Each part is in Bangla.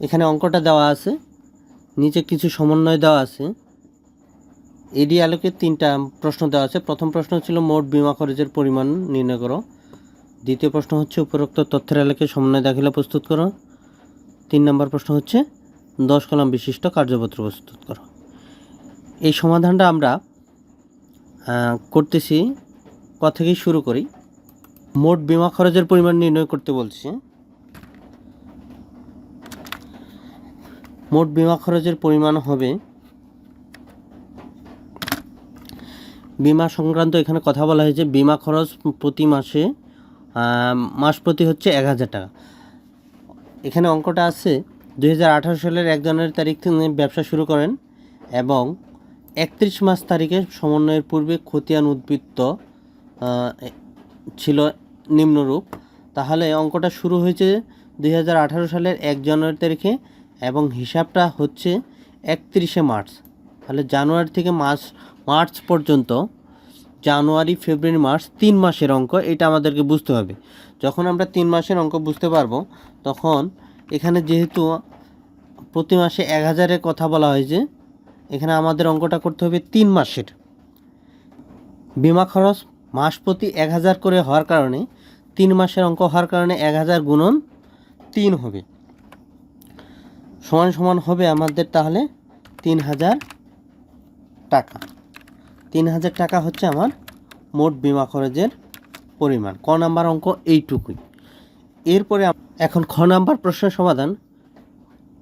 এখানে অঙ্কটা দেওয়া আছে। নিচে কিছু সমন্বয় দেওয়া আছে। এডি আলোকে তিনটা প্রশ্ন দেওয়া আছে। প্রথম প্রশ্ন ছিল, মোট বিমা খরচের পরিমাণ নির্ণয় করো। দ্বিতীয় প্রশ্ন হচ্ছে, উপরোক্ত তথ্যের আলোকে সমন্বয় দাখিলা প্রস্তুত করো। তিন নম্বর প্রশ্ন হচ্ছে, দশ কলাম বিশিষ্ট কার্যপত্র প্রস্তুত করো। এই সমাধানটা আমরা করতেছি ক থেকেই শুরু করি। মোট বিমা খরচের পরিমাণ নির্ণয় করতে বলছি। মোট বিমা খরচের পরিমাণ হবে বিমা সংক্রান্ত এখানে কথা বলা হয়েছে, বিমা খরচ প্রতি মাসে মাস প্রতি হচ্ছে এক হাজার টাকা। এখানে অঙ্কটা আছে, দুই হাজার আঠারো সালের এক জানুয়ারি তারিখ থেকে ব্যবসা শুরু করেন এবং একত্রিশ মাস তারিখে সমন্বয়ের পূর্বে খতিয়ান উদ্বৃত্ত ছিল নিম্নরূপ। তাহলে অঙ্কটা শুরু হয়েছে দুই হাজার আঠারো সালের এক জানুয়ারি তারিখে এবং হিসাবটা হচ্ছে একত্রিশে মার্চ। তাহলে জানুয়ারি থেকে মার্চ মার্চ পর্যন্ত, জানুয়ারি, ফেব্রুয়ারি, মার্চ তিন মাসের অঙ্ক, এটা আমাদেরকে বুঝতে হবে। যখন আমরা তিন মাসের অঙ্ক বুঝতে পারব, তখন এখানে যেহেতু প্রতি মাসে এক হাজারের কথা বলা হয়েছে এখানে আমাদের অঙ্কটা করতে হবে তিন মাসের। বিমা খরচ মাস প্রতি এক হাজার করে হওয়ার কারণে, তিন মাসের অঙ্ক হওয়ার কারণে এক হাজার গুণন তিন হবে। সমান সমান হবে আমাদের তাহলে তিন হাজার টাকা। তিন হাজার টাকা হচ্ছে আমার মোট বিমা খরচের পরিমাণ, ক নাম্বার অঙ্ক এইটুকুই। এরপরে এখন খ নাম্বার প্রশ্নের সমাধান।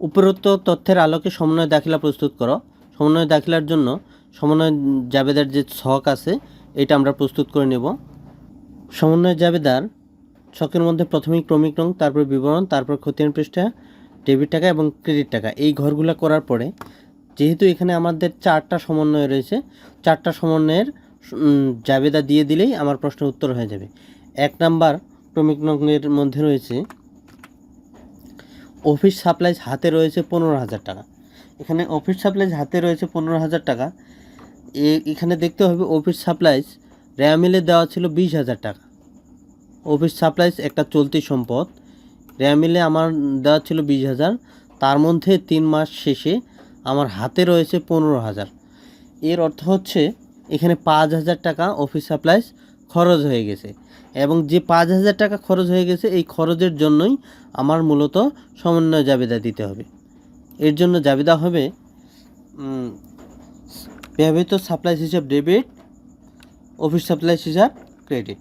উপরোক্ত তথ্যের আলোকে সমন্বয় দাখিলা প্রস্তুত করো। সমন্বয় দাখিলার জন্য সমন্বয় জাবেদার যে ছক আছে, এটা আমরা প্রস্তুত করে নেব। সমন্বয় জাবেদার ছকের মধ্যে প্রথমেই ক্রমিক রং, তারপর বিবরণ, তারপর খতিয়ান পৃষ্ঠা ডেবিট টাকা এবং ক্রেডিট টাকা। এই ঘরগুলো করার পরে, যেহেতু এখানে আমাদের চারটা সমন্বয় রয়েছে, চারটা সমন্বয়ের জাবেদা দিয়ে দিলেই আমার প্রশ্নের উত্তর হয়ে যাবে। এক নাম্বার ক্রমিক রঙের মধ্যে রয়েছে, অফিস সাপ্লাইজ হাতে রয়েছে পনেরো হাজার টাকা। এখানে অফিস সাপ্লাইজ হাতে রয়েছে পনেরো হাজার টাকা। এখানে দেখতে হবে অফিস সাপ্লাইজ র্যামিলে দেওয়া ছিল বিশ হাজার টাকা। অফিস সাপ্লাইজ একটা চলতি সম্পদ। র্যামিলে আমার দেওয়া ছিল বিশ হাজার। তার মধ্যে তিন মাস শেষে আমার হাতে রয়েছে পনেরো হাজার। এর অর্থ হচ্ছে এখানে পাঁচ হাজার টাকা অফিস সাপ্লাইজ খরচ হয়ে গেছে এবং যে পাঁচ হাজার টাকা খরচ হয়ে গেছে, এই খরচের জন্যই আমার মূলত সমন্বয় জাবেদা দিতে হবে। এর জন্য জাবেদা হবে ব্যবহৃত সাপ্লাইজ হিসাব ডেবিট অফিস সাপ্লাইজ হিসাব ক্রেডিট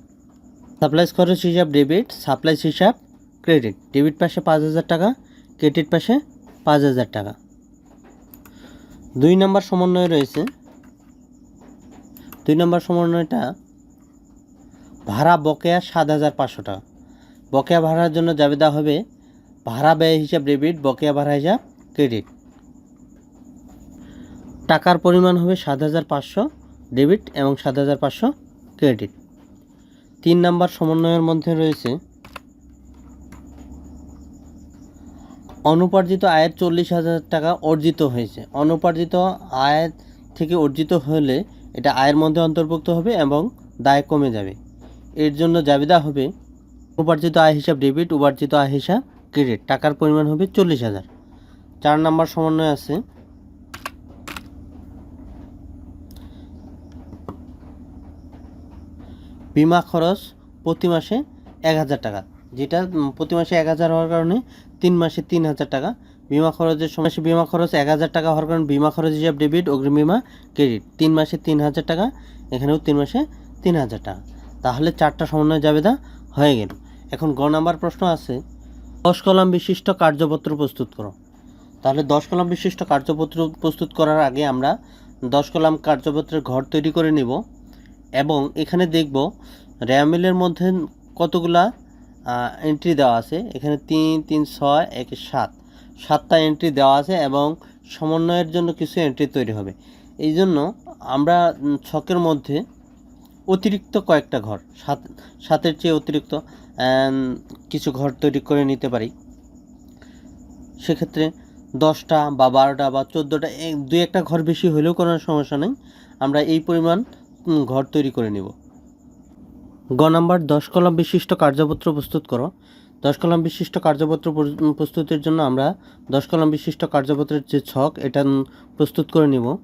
সাপ্লাইজ খরচ হিসাব ডেবিট সাপ্লাইজ হিসাব ক্রেডিট। ডেবিট পাশে পাঁচ হাজার টাকা, ক্রেডিট পাশে পাঁচ হাজার টাকা। দুই নম্বর সমন্বয় রয়েছে। দুই নম্বর সমন্বয়টা, ভাড়া বকেয়া সাত হাজার পাঁচশো টাকা। বকেয়া ভাড়ার জন্য জাবেদা হবে ভাড়া ব্যয় হিসাব ডেবিট, বকেয়া ভাড়া হিসাব ক্রেডিট। টাকার পরিমাণ হবে সাত হাজার পাঁচশো ডেবিট এবং সাত হাজার পাঁচশো ক্রেডিট। তিন নাম্বার সমন্বয়ের মধ্যে রয়েছে অনুপার্জিত আয়ের চল্লিশ হাজার টাকা অর্জিত হয়েছে। অনুপার্জিত আয় থেকে অর্জিত হলে এটা আয়ের মধ্যে অন্তর্ভুক্ত হবে এবং দায় কমে যাবে। এর জন্য জাবিদা হবে উপার্জিত আয় হিসাব ডেবিট, উপার্জিত আয় হিসাব ক্রেডিট। টাকার পরিমাণ হবে চল্লিশ হাজার। চার নাম্বার সমন্বয় আছে। বিমা খরচ প্রতি মাসে এক হাজার টাকা। যেটা প্রতি মাসে এক হাজার হওয়ার কারণে তিন মাসে তিন হাজার টাকা। বিমা খরচের সময় বিমা খরচ এক হাজার টাকা হওয়ার কারণে বিমা খরচ হিসাব ডেবিট, অগ্রিম বিমা, ক্রেডিট। তিন মাসে তিন হাজার টাকা, এখানেও তিন মাসে তিন হাজার টাকা। তাহলে চারটা সমন্বয় জাবেদা হয়ে গেল। এখন গ নাম্বার প্রশ্ন আছে, দশ কলাম বিশিষ্ট কার্যপত্র প্রস্তুত করো। তাহলে দশ কলাম বিশিষ্ট কার্যপত্র প্রস্তুত করার আগে আমরা দশ কলাম কার্যপত্রের ঘর তৈরি করে নিব এবং এখানে দেখব র্যামেলের মধ্যে কতগুলা এন্ট্রি দেওয়া আছে। এখানে তিন তিন, ছয়, এক, সাত। সাতটা এন্ট্রি দেওয়া আছে এবং সমন্বয়ের জন্য কিছু এন্ট্রি তৈরি হবে। এই জন্য আমরা ছকের মধ্যে অতিরিক্ত কয়েকটা ঘর, সাত, সাতের চেয়ে অতিরিক্ত কিছু ঘর তৈরি করে নিতে পারি। সেক্ষেত্রে দশটা বা বারোটা বা চোদ্দোটা দুই একটা ঘর বেশি হলেও কোনো সমস্যা নেই। আমরা এই পরিমাণ ঘর তৈরি করে নেব। গ নাম্বার, দশ কলম বিশিষ্ট কার্যপত্র প্রস্তুত করো। দশ কলম বিশিষ্ট কার্যপত্র প্র- প্রস্তুতির জন্য আমরা দশ কলম বিশিষ্ট কার্যপত্রের যে ছক, এটা প্রস্তুত করে নিব।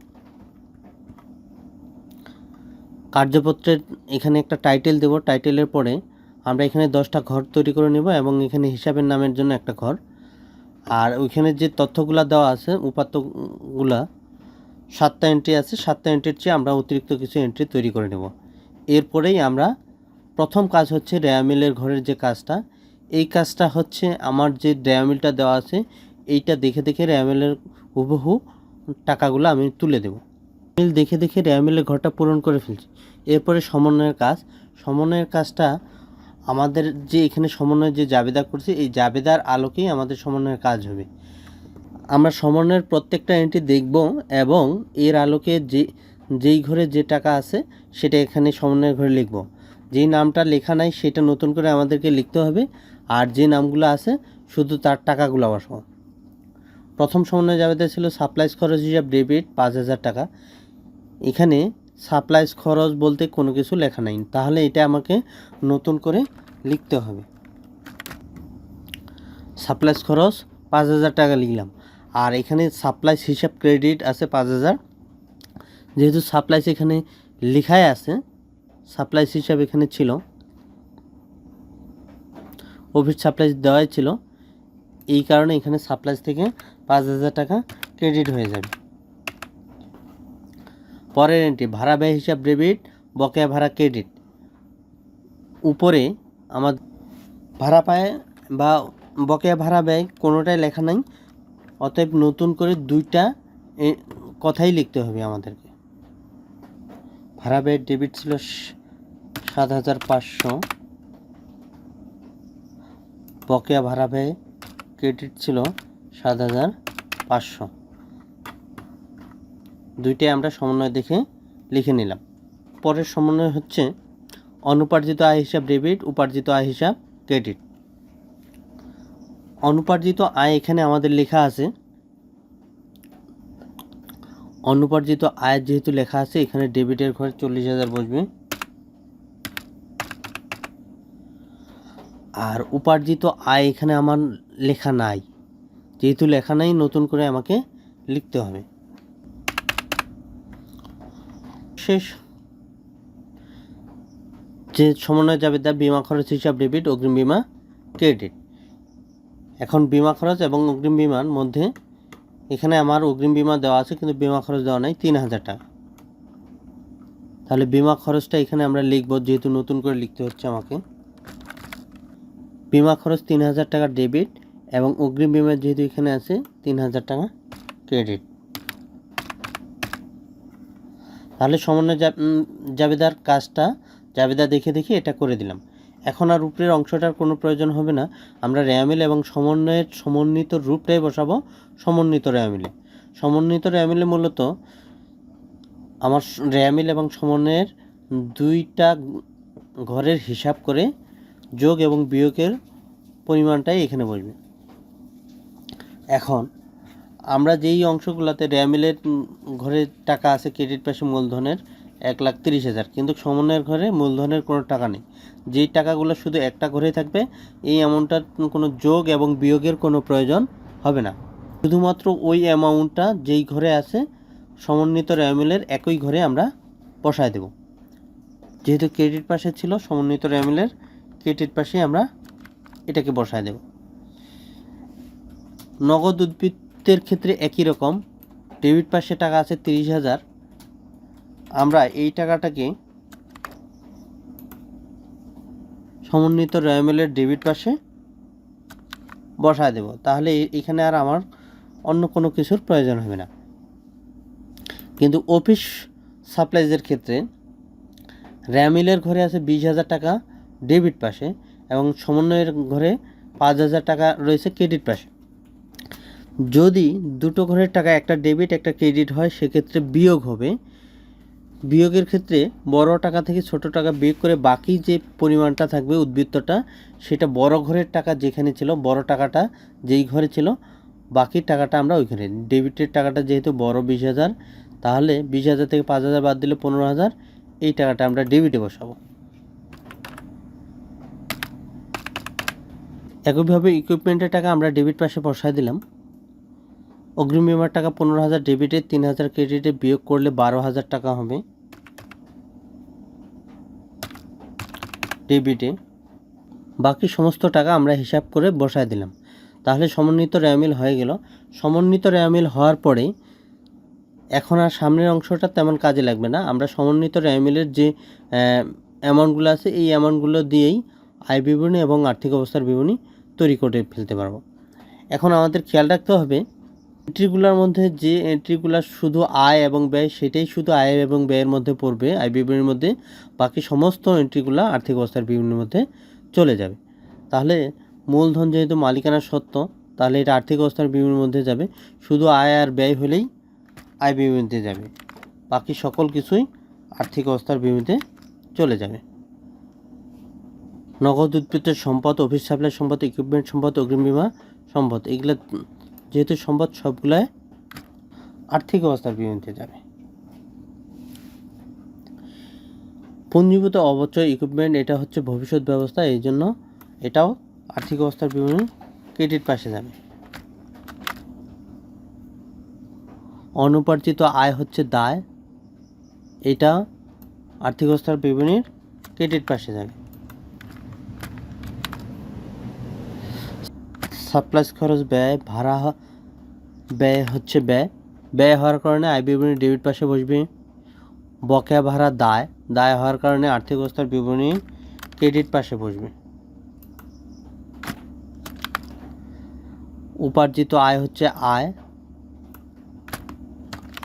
কার্যপত্রের এখানে একটা টাইটেল দেব। টাইটেলের পরে আমরা এখানে দশটা ঘর তৈরি করে নেব এবং এখানে হিসাবের নামের জন্য একটা ঘর। আর ওইখানে যে তথ্যগুলা দেওয়া আছে, উপাত্তগুলা, সাতটা এন্ট্রি আছে। সাতটা এন্ট্রির চেয়ে আমরা অতিরিক্ত কিছু এন্ট্রি তৈরি করে নেব। এরপরেই আমরা প্রথম কাজ হচ্ছে রেয়ামিলের ঘরের যে কাজটা, এই কাজটা হচ্ছে আমার যে রেয়ামিলটা দেওয়া আছে, এইটা দেখে দেখে রেয়ামিলের হুবহু টাকাগুলো আমি তুলে দেব। মিল দেখে দেখে রেয়ামিলের ঘরটা পূরণ করে ফেলছি। এরপরে সমন্বয়ের কাজ। সমন্বয়ের কাজটা আমাদের যে এখানে সমন্বয় যে জাবেদা করছি, এই জাবেদার আলোকেই আমাদের সমন্বয়ের কাজ হবে। আমরা সমন্বয়ের প্রত্যেকটা এন্ট্রি দেখব এবং এর আলোকে যে, যেই ঘরে যে টাকা আছে, সেটা এখানে সমন্বয়ের ঘরে লিখব। যেই নামটা লেখা নাই সেটা নতুন করে আমাদেরকে লিখতে হবে। আর যে নামগুলো আছে, শুধু তার টাকাগুলো বসাবো প্রথম সমন্বয় জাবেদা ছিল সাপ্লাইজ খরচ হিসাব ডেবিট পাঁচ হাজার টাকা। এখানে সাপ্লাইজ খরচ বলতে কোনো কিছু লেখা নাই। তাহলে এটা আমাকে নতুন করে লিখতে হবে। সাপ্লাইজ খরচ পাঁচ হাজার টাকা লিখলাম। আর এখানে সাপ্লাইজ হিসাব ক্রেডিট আছে পাঁচ হাজার। যেহেতু সাপ্লাইজ এখানে লেখাই আছে সাপ্লাইজ হিসাবে এখানে ছিল। অফিস সাপ্লাইজ দেওয়াই ছিল। এই কারণে এখানে সাপ্লাইজ থেকে পাঁচ হাজার টাকা ক্রেডিট হয়ে যাবে পরের এন্ট্রি ভাড়া ব্যয় হিসাব ডেবিট বকেয়া ভাড়া ক্রেডিট উপরে আমার ভাড়া পায় বা বকেয়া ভাড়া ব্যয় কোনোটাই লেখা নাই। অতএব নতুন করে দুইটা কথাই লিখতে হবে আমাদেরকে। ভাড়া ব্যয় ডেবিট ছিল সাত হাজার পাঁচশো। বকেয়া ভাড়া ব্যয় ক্রেডিট ছিল সাত হাজার পাঁচশো। দুইটাই আমরা সমন্বয় দেখে লিখে নিলাম। পরের সমন্বয় হচ্ছে অনুপার্জিত আয় হিসাব ডেবিট, উপার্জিত আয় হিসাব ক্রেডিট। অনুপার্জিত আয় এখানে আমাদের লেখা আছে। অনুপার্জিত আয় যেহেতু লেখা আছে, এখানে ডেবিটের ঘরে চল্লিশ হাজার বসবে। আর উপার্জিত আয় এখানে আমার লেখা নাই। যেহেতু লেখা নাই, নতুন করে আমাকে লিখতে হবে। শেষ। যে সমন্বয় যাবে তা বিমা খরচ, হিসাব ডেবিট অগ্রিম বিমা ক্রেডিট এখন বিমা খরচ এবং অগ্রিম বিমার মধ্যে এখানে আমার অগ্রিম বিমা দেওয়া আছে, কিন্তু বিমা খরচ দেওয়া নাই, তিন হাজার টাকা। তাহলে বিমা খরচটা এখানে আমরা লিখব, যেহেতু নতুন করে লিখতে হচ্ছে আমাকে। বিমা খরচ তিন হাজার টাকা ডেবিট এবং অগ্রিম বিমা যেহেতু এখানে আছে, তিন হাজার টাকা ক্রেডিট তাহলে সমন্বয় জাবেদার কাজটা, জাবেদা দেখে দেখে এটা করে দিলাম। এখন আর উপরের অংশটার কোনো প্রয়োজন হবে না। আমরা র্যামিল এবং সমন্বয়ের সমন্বিত রূপটাই বসাবো সমন্বিত র্যামিলে। সমন্বিত র্যামিলে মূলত আমার র্যামিল এবং সমন্বয়ের দুইটা ঘরের হিসাব করে যোগ এবং বিয়োগের পরিমাণটাই এখানে বসবে। এখন, আমরা যেই অংশগুলোতে র্যামিলের ঘরে টাকা আছে, ক্রেডিট পাশে মূলধনের এক লাখ তিরিশ হাজার, কিন্তু সমন্বয়ের ঘরে মূলধনের কোনো টাকা নেই। যেই টাকাগুলো শুধু একটা ঘরে থাকবে, এই অ্যামাউন্টটার কোনো যোগ এবং বিয়োগের কোনো প্রয়োজন হবে না। শুধুমাত্র ওই অ্যামাউন্টটা যেই ঘরে আছে, সমন্বিত র্যামিলের একই ঘরে আমরা বসায় দেব। যেহেতু ক্রেডিট পাশে ছিল, সমন্বিত র্যামিলের ক্রেডিট পাশে আমরা এটাকে বসায় দেব। নগদ উদ্বৃত্তের ক্ষেত্রে একই রকম। ডেবিট পাশে টাকা আছে তিরিশ হাজার। আমরা এই টাকাটাকে সমন্বিত রয়্যামেলের ডেবিট পাশে বসায় দেব। তাহলে এখানে আর আমার অন্য কোনো কিছুর প্রয়োজন হবে না। কিন্তু অফিস সাপ্লাইজের ক্ষেত্রে র্যামিলের ঘরে আছে বিশ হাজার টাকা। ডেবিট পাশে এবং সমন্বয়ের ঘরে পাঁচ হাজার টাকা রয়েছে ক্রেডিট পাশে। যদি দুটো ঘরের টাকা একটা ডেবিট, একটা ক্রেডিট হয়, সেক্ষেত্রে বিয়োগ হবে। বিয়োগের ক্ষেত্রে বড় টাকা থেকে ছোট টাকা বিয়োগ করে বাকি যে পরিমাণটা থাকবে উদ্বৃত্তটা, সেটা বড় ঘরের টাকা যেখানে ছিল, বড় টাকাটা যেই ঘরে ছিল, বাকি টাকাটা আমরা ওইখানে। ডেবিটের টাকাটা যেহেতু বড় বিশ হাজার, তাহলে বিশ হাজার থেকে পাঁচ হাজার বাদ দিলে পনেরো হাজার, এই টাকাটা আমরা ডেবিটে বসাবো। একইভাবে ইকুইপমেন্টের টাকা আমরা ডেবিট পাশে বসায় দিলাম। অগ্রিম বিমার টাকা পনেরো হাজার ডেবিটে তিন হাজার ক্রেডিটে বিয়োগ করলে বারো হাজার টাকা হবে। ডেবিটে বাকি সমস্ত টাকা আমরা হিসাব করে বসায় দিলাম। তাহলে সমন্বিত র্যামিল হয়ে গেল। সমন্বিত র্যামিল হওয়ার পরে এখন আর সামনের অংশটা তেমন কাজে লাগবে না। আমরা সমন্বিত র্যামিলের যে অ্যামাউন্টগুলো আছে, এই অ্যামাউন্টগুলো দিয়েই আয় বিবরণী এবং আর্থিক অবস্থার বিবরণী তৈরি করে ফেলতে পারব। এখন আমাদের খেয়াল রাখতে হবে এন্ট্রিগুলোর মধ্যে যে এন্ট্রিগুলো শুধু আয় এবং ব্যয়, সেটাই শুধু আয় এবং ব্যয়ের মধ্যে পড়বে, আয় বিবরণীর মধ্যে, বাকি সমস্ত এন্ট্রিগুলো আর্থিক অবস্থার বিবরণীর মধ্যে চলে যাবে। তাহলে মূলধন যেহেতু মালিকানা সত্ত্ব, তাহলে এটা আর্থিক অবস্থার বিবরণীর মধ্যে যাবে, শুধু আয় আর ব্যয় হলেই আয় বিবরণীতে যাবে, বাকি সকল কিছুই আর্থিক অবস্থার বিবরণীতে চলে যাবে। নগদ উদ্বৃত্ত সম্পদ, অফিস সাপ্লাই সম্পদ ইকুইপমেন্ট সম্পদ, অগ্রিম বিমা সম্পদ, এগুলো যেহেতু সম্পদ সবগুলাই আর্থিক অবস্থার বিবরণীতে যাবে। পুঞ্জীভূত অবচয় ইকুইপমেন্ট এটা হচ্ছে ভবিষ্যৎ ব্যবস্থা এই জন্য এটাও আর্থিক অবস্থার বিবরণী ক্রেডিট পাশে যাবে। অনুপার্জিত আয় হচ্ছে দায়, এটা আর্থিক অবস্থার বিবরণীর ক্রেডিট পাশে যাবে। সাপ্লাইস খরচ ব্যয়, ভাড়া ব্যয় হচ্ছে ব্যয়। ব্যয় হওয়ার কারণে আয় বিবরণী ডেবিট পাশে বসবে। বকেয়া ভাড়া দায়। দায় হওয়ার কারণে আর্থিক অবস্থার বিবরণী ক্রেডিট পাশে বসবে। উপার্জিত আয় হচ্ছে আয়।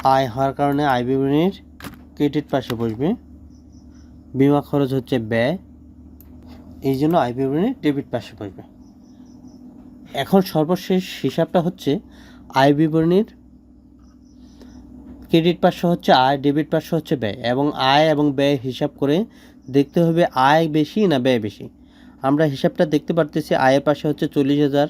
আয় হওয়ার কারণে আয় বিবরণীর ক্রেডিট পাশে বসবে। বিমা খরচ হচ্ছে ব্যয়। এই জন্য আয় বিবরণী ডেবিট পাশে বসবে। এখন সর্বশেষ হিসাবটা হচ্ছে আয় বিবরণীর ক্রেডিট পার্শ্ব হচ্ছে আয় ডেবিট পার্শ্ব হচ্ছে ব্যয় এবং আয় এবং ব্যয় হিসাব করে দেখতে হবে আয় বেশি না ব্যয় বেশি। আমরা হিসাবটা দেখতে পারতেছি আয়ের পাশে হচ্ছে চল্লিশ হাজার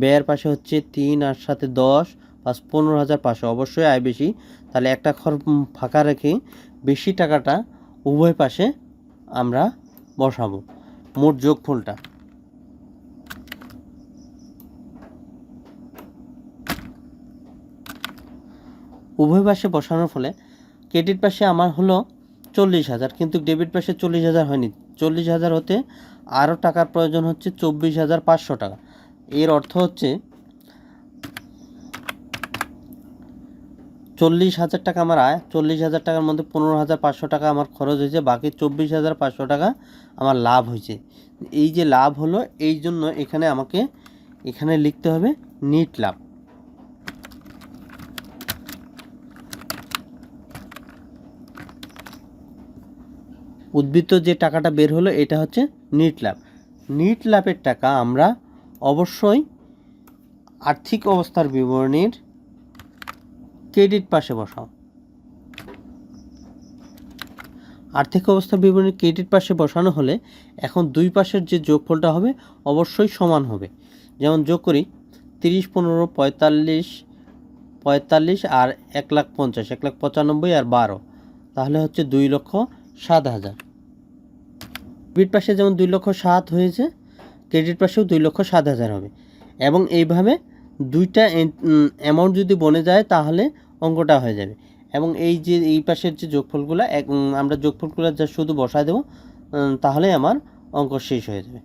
ব্যয়ের পাশে হচ্ছে তিন আর সাথে দশ পাঁচ পনেরো হাজার পাঁচশো। অবশ্যই আয় বেশি। তাহলে একটা উম, ফাঁকা রেখে বেশি টাকাটা উভয় পাশে আমরা বসাবো। মোট যোগফলটা। উভয় পাশে বসানোর ফলে ক্রেডিট পাশে আমার হলো চল্লিশ হাজার, কিন্তু ডেবিট পাশে চল্লিশ হাজার হয়নি। চল্লিশ হাজার হতে আরও টাকার প্রয়োজন হচ্ছে চব্বিশ হাজার পাঁচশো টাকা। এর অর্থ হচ্ছে চল্লিশ হাজার টাকা আমার আয়, চল্লিশ হাজার টাকার মধ্যে পনেরো হাজার পাঁচশো টাকা আমার খরচ হয়েছে, বাকি চব্বিশ হাজার পাঁচশো টাকা আমার লাভ হয়েছে। এই যে লাভ হলো, এই জন্য এখানে আমাকে, এখানে লিখতে হবে নিট লাভ। উদ্বৃত্ত যে টাকাটা বের হলো, এটা হচ্ছে নিট লাভ নিট লাভের টাকা আমরা অবশ্যই আর্থিক অবস্থার বিবরণীর ক্রেডিট পাশে বসাও আর্থিক অবস্থার বিবরণীর ক্রেডিট পাশে বসানো হলে এখন দুই পাশের যে যোগফলটা হবে অবশ্যই সমান হবে। যেমন যোগ করি, তিরিশ, পনেরো, পঁয়তাল্লিশ পঁয়তাল্লিশ আর এক লাখ পঞ্চাশ, এক লাখ পঁচানব্বই আর বারো। তাহলে হচ্ছে দুই লক্ষ সাত হাজার। ডেবিট পাশে যেমন দুই লক্ষ সাত হয়েছে ক্রেডিট পাশেও দুই লক্ষ সাত হাজার হবে। এবং এইভাবে দুইটা অ্যামাউন্ট যদি বনে যায়, তাহলে অঙ্কটা হয়ে যাবে। এবং এই যে, এই পাশের যে যোগফলগুলো, এক আমরা যোগফলগুলো যা শুধু বসায় দেবো তাহলে আমার অঙ্ক শেষ হয়ে যাবে।